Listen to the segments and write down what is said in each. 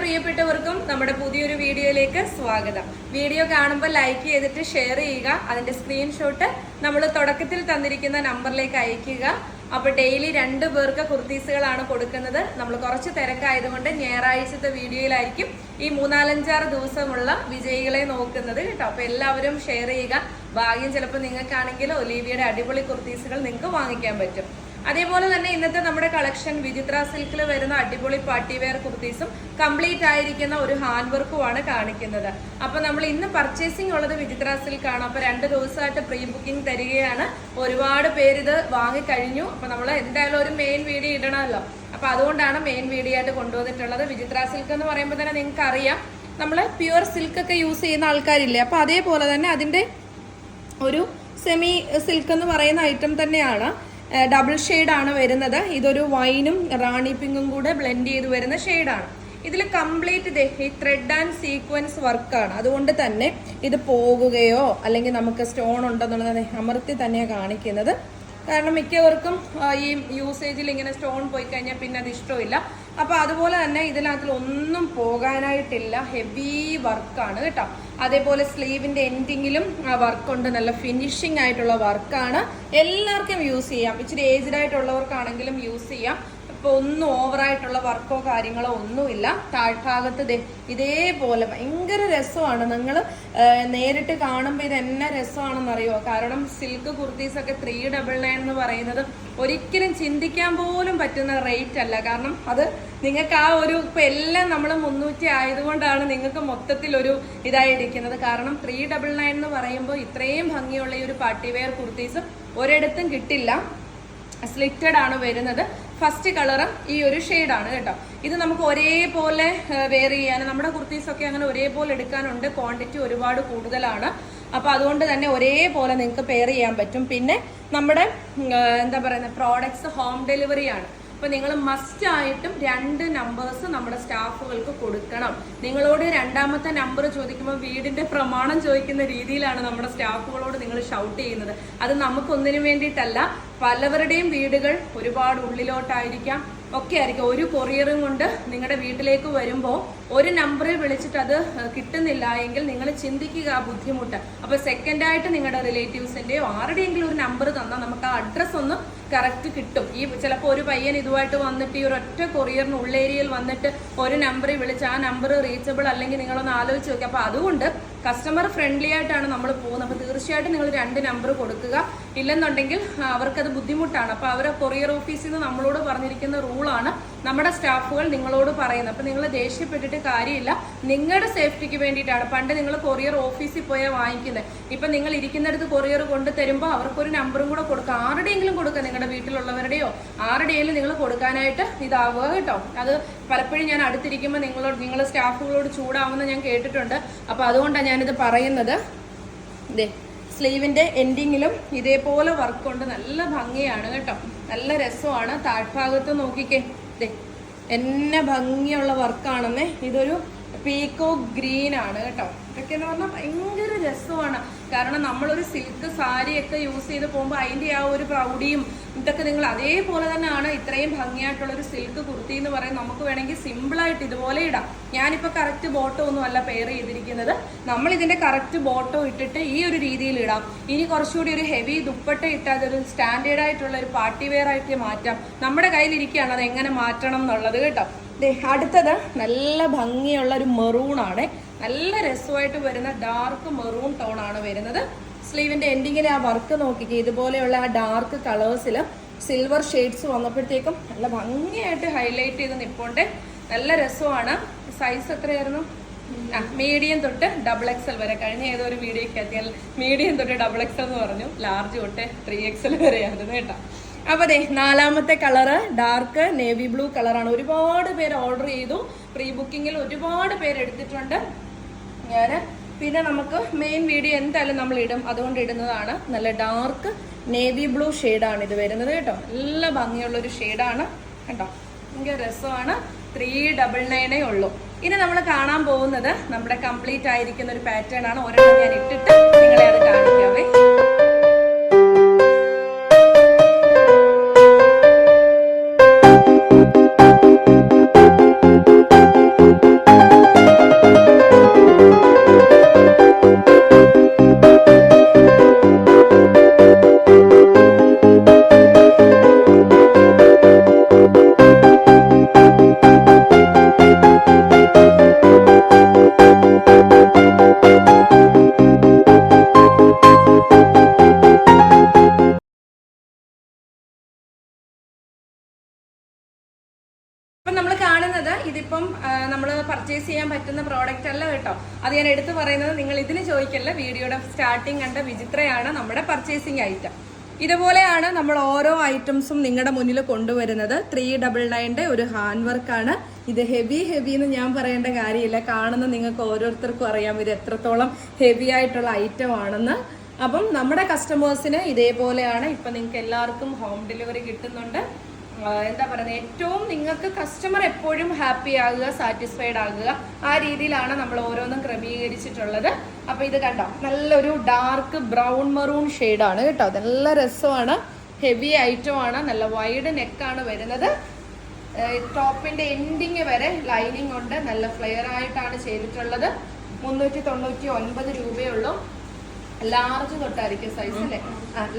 പ്രിയപ്പെട്ടവർക്കും നമ്മുടെ പുതിയൊരു വീഡിയോയിലേക്ക് സ്വാഗതം. വീഡിയോ കാണുമ്പോൾ ലൈക്ക് ചെയ്തിട്ട് ഷെയർ ചെയ്യുക. അതിന്റെ സ്ക്രീൻഷോട്ട് നമ്മൾ തുടക്കത്തിൽ തന്നിരിക്കുന്ന നമ്പറിലേക്ക് അയക്കുക അപ്പോൾ ഡെയിലി രണ്ട് പേർക്ക് കുർത്തീസുകളാണ് കൊടുക്കുന്നത്. നമ്മൾ കുറച്ച് തിരക്കായതുകൊണ്ട് ഞായറാഴ്ചത്തെ വീഡിയോയിലായിരിക്കും ഈ മൂന്നാലഞ്ചാറ് ദിവസമുള്ള വിജയികളെ നോക്കുന്നത് കേട്ടോ. അപ്പൊ എല്ലാവരും ഷെയർ ചെയ്യുക. ഭാഗ്യം ചിലപ്പോൾ നിങ്ങൾക്കാണെങ്കിൽ ഒലീവിയുടെ അടിപൊളി കുർത്തീസുകൾ നിങ്ങൾക്ക് വാങ്ങിക്കാൻ പറ്റും. അതേപോലെ തന്നെ ഇന്നത്തെ നമ്മുടെ കളക്ഷൻ വിചിത്ര സിൽക്കിൽ വരുന്ന അടിപൊളി പാർട്ടി വെയർ കുർത്തീസും കംപ്ലീറ്റ് ആയിരിക്കുന്ന ഒരു ഹാൻഡ് വർക്കുമാണ് കാണിക്കുന്നത്. അപ്പൊ നമ്മൾ ഇന്ന് പർച്ചേസിംഗ് ഉള്ളത് വിചിത്ര ആണ് അപ്പൊ രണ്ട് ദിവസമായിട്ട് പ്രീ ബുക്കിംഗ് തരികയാണ്. ഒരുപാട് പേര് ഇത് വാങ്ങിക്കഴിഞ്ഞു അപ്പൊ നമ്മൾ എന്തായാലും ഒരു മെയിൻ വീഡിയോ ഇടണമല്ലോ. അപ്പൊ അതുകൊണ്ടാണ് മെയിൻ വീഡിയോ ആയിട്ട് കൊണ്ടുവന്നിട്ടുള്ളത്. വിചിത്ര സിൽക്ക് എന്ന് പറയുമ്പോൾ തന്നെ നിങ്ങൾക്ക് അറിയാം നമ്മൾ പ്യുവർ സിൽക്ക് ഒക്കെ യൂസ് ചെയ്യുന്ന ആൾക്കാരില്ലേ? അപ്പൊ അതേപോലെ തന്നെ അതിന്റെ ഒരു സെമി സിൽക്ക് എന്ന് പറയുന്ന ഐറ്റം തന്നെയാണ്. ഡബിൾ ആണ് വരുന്നത്. ഇതൊരു വൈനും റാണി പിങ്കും കൂടെ ബ്ലെൻഡ് ചെയ്ത് വരുന്ന ഷെയ്ഡാണ് ഇതിൽ കംപ്ലീറ്റ് ഈ ത്രെഡ് ആൻഡ് സീക്വൻസ് വർക്കാണ് അതുകൊണ്ട് തന്നെ ഇത് പോകുകയോ അല്ലെങ്കിൽ നമുക്ക് സ്റ്റോൺ ഉണ്ടെന്നുള്ളത് അമർത്തി തന്നെയാണ് കാണിക്കുന്നത്. കാരണം മിക്കവർക്കും ഈ യൂസേജിൽ ഇങ്ങനെ സ്റ്റോൺ പോയി കഴിഞ്ഞാൽ പിന്നെ അത് ഇഷ്ടമില്ല. അപ്പോൾ അതുപോലെ തന്നെ ഇതിനകത്തിൽ ഒന്നും പോകാനായിട്ടില്ല. ഹെവി വർക്കാണ് കേട്ടോ. അതേപോലെ സ്ലീവിന്റെ എൻഡിങ്ങിലും വർക്ക് ഉണ്ട്. നല്ല ഫിനിഷിംഗ് ആയിട്ടുള്ള വർക്കാണ് എല്ലാവർക്കും യൂസ് ചെയ്യാം. ഇച്ചിരി ഏജ്ഡ് ആയിട്ടുള്ളവർക്കാണെങ്കിലും യൂസ് ചെയ്യാം. ഇപ്പൊ ഒന്നും ഓവറായിട്ടുള്ള വർക്കോ കാര്യങ്ങളോ ഒന്നുമില്ല. താഴ്ഭാഗത്ത് ഇതേപോലെ ഭയങ്കര രസമാണ്. നിങ്ങൾ നേരിട്ട് കാണുമ്പോൾ ഇത് എന്നെ രസമാണെന്നറിയോ? കാരണം സിൽക്ക് കുർത്തീസ് ഒക്കെ ത്രീ ഡബിൾ നയൻ എന്ന് പറയുന്നത് ഒരിക്കലും ചിന്തിക്കാൻ പോലും പറ്റുന്ന റേറ്റ് അല്ല. കാരണം അത് നിങ്ങൾക്ക് ആ ഒരു ഇപ്പൊ എല്ലാം നമ്മൾ മുന്നൂറ്റി ആയതുകൊണ്ടാണ് നിങ്ങൾക്ക് മൊത്തത്തിൽ ഒരു ഇതായിരിക്കുന്നത്. കാരണം ത്രീ ഡബിൾ നയൻ എന്ന് പറയുമ്പോൾ ഇത്രയും ഭംഗിയുള്ള ഈ ഒരു പാർട്ടി വെയർ കുർത്തീസ് ഒരിടത്തും കിട്ടില്ല. സ്ലിറ്റഡ് ആണ് വരുന്നത്. ഫസ്റ്റ് കളറും ഈ ഒരു ഷെയ്ഡാണ് കേട്ടോ. ഇത് നമുക്ക് ഒരേപോലെ വെയർ ചെയ്യാൻ നമ്മുടെ കുർത്തീസ് ഒക്കെ അങ്ങനെ ഒരേപോലെ എടുക്കാനുണ്ട്. ക്വാണ്ടിറ്റി ഒരുപാട് കൂടുതലാണ്. അപ്പൊ അതുകൊണ്ട് തന്നെ ഒരേപോലെ നിങ്ങൾക്ക് പെയർ ചെയ്യാൻ പറ്റും. പിന്നെ നമ്മുടെ എന്താ പറയുന്നത് പ്രോഡക്ട്സ് ഹോം ഡെലിവറി ആണ് അപ്പൊ നിങ്ങൾ മസ്റ്റ് ആയിട്ടും രണ്ട് നമ്പേഴ്സ് നമ്മുടെ സ്റ്റാഫുകൾക്ക് കൊടുക്കണം. നിങ്ങളോട് രണ്ടാമത്തെ നമ്പർ ചോദിക്കുമ്പോൾ വീടിന്റെ പ്രമാണം ചോദിക്കുന്ന രീതിയിലാണ് നമ്മുടെ സ്റ്റാഫുകളോട് നിങ്ങൾ ഷൗട്ട് ചെയ്യുന്നത്. അത് നമുക്കൊന്നിനു വേണ്ടിയിട്ടല്ല പലവരുടെയും വീടുകൾ ഒരുപാട് ഉള്ളിലോട്ടായിരിക്കാം. ഒക്കെ ആയിരിക്കും. ഒരു കൊറിയറും കൊണ്ട് നിങ്ങളുടെ വീട്ടിലേക്ക് വരുമ്പോൾ ഒരു നമ്പറിൽ വിളിച്ചിട്ട് അത് കിട്ടുന്നില്ല എങ്കിൽ നിങ്ങൾ ചിന്തിക്കുക ആ ബുദ്ധിമുട്ട്. അപ്പോൾ സെക്കൻഡായിട്ട് നിങ്ങളുടെ റിലേറ്റീവ്സിന്റെയോ ആരുടെയെങ്കിലും ഒരു നമ്പർ തന്നാൽ നമുക്ക് ആ അഡ്രസ്സ് ഒന്ന് കറക്റ്റ് കിട്ടും. ഈ ചിലപ്പോൾ ഒരു പയ്യൻ ഇതുമായിട്ട് വന്നിട്ട് ഈ ഒരു ഒറ്റ കൊറിയറിന് ഉള്ളേരിയയിൽ വന്നിട്ട് ഒരു നമ്പറിൽ വിളിച്ച് ആ നമ്പർ റീച്ചബിൾ അല്ലെങ്കിൽ നിങ്ങളൊന്ന് ആലോചിച്ച് നോക്കുക അപ്പോൾ അതുകൊണ്ട് കസ്റ്റമർ ഫ്രണ്ട്ലി ആയിട്ടാണ് നമ്മൾ പോകുന്നത്. അപ്പോൾ തീർച്ചയായിട്ടും നിങ്ങൾ രണ്ട് നമ്പർ കൊടുക്കുക. ഇല്ലെന്നുണ്ടെങ്കിൽ അവർക്കത് ബുദ്ധിമുട്ടാണ്. അപ്പോൾ അവർ കൊറിയർ ഓഫീസിൽ നിന്ന് നമ്മളോട് പറഞ്ഞിരിക്കുന്ന റൂളാണ് നമ്മുടെ സ്റ്റാഫുകൾ നിങ്ങളോട് പറയുന്നത്. അപ്പോൾ നിങ്ങൾ ദേഷ്യപ്പെട്ടിട്ട് കാര്യമില്ല. നിങ്ങളുടെ സേഫ്റ്റിക്ക് വേണ്ടിയിട്ടാണ്. പണ്ട് നിങ്ങൾ കൊറിയർ ഓഫീസിൽ പോയാൽ വാങ്ങിക്കുന്നത് ഇപ്പം നിങ്ങൾ ഇരിക്കുന്നിടത്ത് കൊറിയർ കൊണ്ട് തരുമ്പോൾ അവർക്കൊരു നമ്പറും കൂടെ കൊടുക്കുക. ആരുടെയെങ്കിലും കൊടുക്കുക നിങ്ങളുടെ വീട്ടിലുള്ളവരുടെയോ. ആരുടെയെങ്കിലും നിങ്ങൾ കൊടുക്കാനായിട്ട് ഇതാവുക കേട്ടോ. അത് പലപ്പോഴും ഞാൻ അടുത്തിരിക്കുമ്പോൾ നിങ്ങളോട് നിങ്ങളുടെ സ്റ്റാഫുകളോട് ചൂടാവുമെന്ന് ഞാൻ കേട്ടിട്ടുണ്ട്. അപ്പോൾ അതുകൊണ്ടാണ് ഞാനിത് പറയുന്നത്. ദേ സ്ലീവിന്റെ എൻഡിങ്ങിലും ഇതേപോലെ വർക്ക് കൊണ്ട് നല്ല ഭംഗിയാണ് കേട്ടോ. നല്ല രസമാണ്. താഴ്ഭാഗത്ത് നോക്കിക്കേ. ദേ എന്നെ ഭംഗിയുള്ള വർക്കാണെന്നേ ഇതൊരു പീക്കോ ഗ്രീൻ ആണ് കേട്ടോ. ഇതൊക്കെ എന്ന് പറഞ്ഞാൽ ഭയങ്കര രസമാണ്. കാരണം നമ്മളൊരു സിൽക്ക് സാരിയൊക്കെ യൂസ് ചെയ്ത് പോകുമ്പോൾ അതിന്റെ ആ ഒരു പ്രൗഢിയും ഇതൊക്കെ നിങ്ങൾ അതേപോലെ തന്നെയാണ് ഇത്രയും ഭംഗിയായിട്ടുള്ള ഒരു സിൽക്ക് കുർത്തി എന്ന് പറയുന്നത് നമുക്ക് വേണമെങ്കിൽ സിമ്പിളായിട്ട് ഇതുപോലെ ഇടാം. ഞാനിപ്പോൾ കറക്റ്റ് ബോട്ടോ ഒന്നും അല്ല പെയർ ചെയ്തിരിക്കുന്നത്. നമ്മൾ ഇതിന്റെ കറക്റ്റ് ബോട്ടോ ഇട്ടിട്ട് ഈ ഒരു രീതിയിൽ ഇടാം. ഇനി കുറച്ചുകൂടി ഒരു ഹെവി ദുപ്പട്ട ഇട്ടാൽ അതൊരു സ്റ്റാൻഡേർഡ് ആയിട്ടുള്ള ഒരു പാർട്ടി വെയർ ആയിട്ട് മാറ്റാം. നമ്മുടെ കയ്യിലിരിക്കുകയാണ് അത് എങ്ങനെ മാറ്റണം എന്നുള്ളത് കേട്ടോ. അടുത്തത് നല്ല ഭംഗിയുള്ള ഒരു മെറൂൺ ആണ് നല്ല രസമായിട്ട് വരുന്ന ഡാർക്ക് മെറൂൺ ടോൺ ആണ് വരുന്നത്. സ്ലീവിന്റെ എൻഡിങ്ങിലെ ആ വർക്ക് നോക്കിക്കുക ഇതുപോലെയുള്ള ആ ഡാർക്ക് കളേഴ്സിൽ സിൽവർ ഷെയ്ഡ്സ് വന്നപ്പോഴത്തേക്കും നല്ല ഭംഗിയായിട്ട് ഹൈലൈറ്റ് ചെയ്ത് നിൽപ്പുണ്ട് നല്ല രസമാണ്. സൈസ് എത്രയായിരുന്നു? ആ മീഡിയം തൊട്ട് ഡബിൾ എക്സൽ വരെ. കഴിഞ്ഞ ഏതോ ഒരു വീഡിയോക്ക് എത്തിയാൽ മീഡിയം തൊട്ട് ഡബിൾ എക്സൽ എന്ന് പറഞ്ഞു. ലാർജ് തൊട്ട് ത്രീ എക്സൽ വരെയായിരുന്നു കേട്ടോ. അപ്പൊ അതെ നാലാമത്തെ കളറ് ഡാർക്ക് നേവി ബ്ലൂ കളറാണ് ഒരുപാട് പേര് ഓർഡർ ചെയ്തു. പ്രീ ബുക്കിങ്ങിൽ ഒരുപാട് പേര് എടുത്തിട്ടുണ്ട്. ഞാൻ പിന്നെ നമുക്ക് മെയിൻ വീഡിയോ എന്തായാലും നമ്മൾ ഇടും. അതുകൊണ്ട് ഇടുന്നതാണ് നല്ല ഡാർക്ക് നേവി ബ്ലൂ ഷെയ്ഡാണ് ഇത് വരുന്നത് കേട്ടോ. നല്ല ഭംഗിയുള്ള ഒരു ഷെയ്ഡാണ് കേട്ടോ. ഭയങ്കര രസമാണ്. ത്രീ ഡബിൾ നയനേ ഉള്ളൂ. ഇനി നമ്മൾ കാണാൻ പോകുന്നത് നമ്മുടെ കംപ്ലീറ്റ് ആയിരിക്കുന്ന ഒരു പാറ്റേൺ ആണ്. ഒരെണ്ണം ഞാൻ ഇട്ടിട്ട് നിങ്ങളെ അപ്പം നമ്മൾ കാണുന്നത് ഇതിപ്പം നമ്മൾ പർച്ചേസ് ചെയ്യാൻ പറ്റുന്ന പ്രോഡക്റ്റ് അല്ല കേട്ടോ. അത് ഞാൻ എടുത്തു പറയുന്നത് നിങ്ങൾ ഇതിന് ചോദിക്കല്ല വീഡിയോയുടെ സ്റ്റാർട്ടിങ് കണ്ട വിചിത്രയാണ് നമ്മുടെ പർച്ചേസിങ് ഐറ്റം ഇതുപോലെയാണ് നമ്മൾ ഓരോ ഐറ്റംസും നിങ്ങളുടെ മുന്നിൽ കൊണ്ടുവരുന്നത്. ത്രീ ഡബിൾ നയന്റെ ഒരു ഹാൻഡ് വർക്കാണ് ഇത് ഹെവി ഹെവി എന്ന് ഞാൻ പറയേണ്ട കാര്യമില്ല. കാണുന്ന നിങ്ങൾക്ക് ഓരോരുത്തർക്കും അറിയാം ഇത് എത്രത്തോളം ഹെവി ആയിട്ടുള്ള ഐറ്റം ആണെന്ന്. അപ്പം നമ്മുടെ കസ്റ്റമേഴ്സിന് ഇതേപോലെയാണ്. ഇപ്പം നിങ്ങൾക്ക് എല്ലാവർക്കും ഹോം ഡെലിവറി കിട്ടുന്നുണ്ട്. എന്താ പറയുന്നത്? ഏറ്റവും നിങ്ങൾക്ക് കസ്റ്റമർ എപ്പോഴും ഹാപ്പി ആകുക സാറ്റിസ്ഫൈഡ് ആകുക. ആ രീതിയിലാണ് നമ്മൾ ഓരോന്നും ക്രമീകരിച്ചിട്ടുള്ളത്. അപ്പോൾ ഇത് കണ്ടോ? നല്ലൊരു ഡാർക്ക് ബ്രൗൺ മെറൂൺ ഷെയ്ഡാണ് കേട്ടോ. നല്ല രസമാണ്. ഹെവി ഐറ്റമാണ് നല്ല വൈഡ് നെക്കാണ് വരുന്നത്. ടോപ്പിന്റെ എൻഡിങ് വരെ ലൈനിങ് ഉണ്ട്. നല്ല ഫ്ലെയർ ആയിട്ടാണ് ചെയ്തിട്ടുള്ളത്. മുന്നൂറ്റി തൊണ്ണൂറ്റി ഒൻപത് രൂപയുള്ളൂ ലാർജ് തൊട്ടായിരിക്കും സൈസ് അല്ലേ?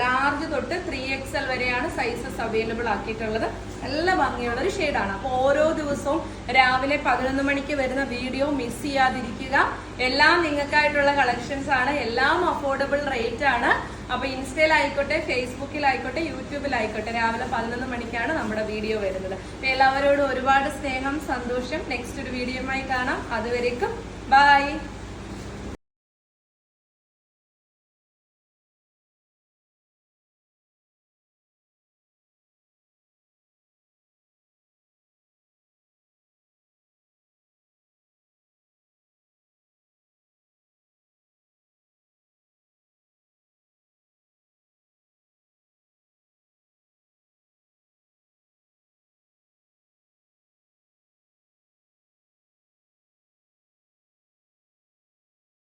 ലാർജ് തൊട്ട് ത്രീ എക്സ് എൽ വരെയാണ് സൈസസ് അവൈലബിൾ ആക്കിയിട്ടുള്ളത്. നല്ല ഭംഗിയുള്ള ഒരു ഷെയ്ഡാണ് അപ്പോൾ ഓരോ ദിവസവും രാവിലെ പതിനൊന്ന് മണിക്ക് വരുന്ന വീഡിയോ മിസ് ചെയ്യാതിരിക്കുക. എല്ലാം നിങ്ങൾക്കായിട്ടുള്ള കളക്ഷൻസ് ആണ്. എല്ലാം അഫോർഡബിൾ റേറ്റ് ആണ്. അപ്പൊ ഇൻസ്റ്റയിലായിക്കോട്ടെ ഫേസ്ബുക്കിലായിക്കോട്ടെ യൂട്യൂബിലായിക്കോട്ടെ രാവിലെ പതിനൊന്ന് മണിക്കാണ് നമ്മുടെ വീഡിയോ വരുന്നത്. അപ്പൊ എല്ലാവരോടും ഒരുപാട് സ്നേഹം സന്തോഷം. നെക്സ്റ്റ് ഒരു വീഡിയോയുമായി കാണാം. അതുവരേക്കും ബൈ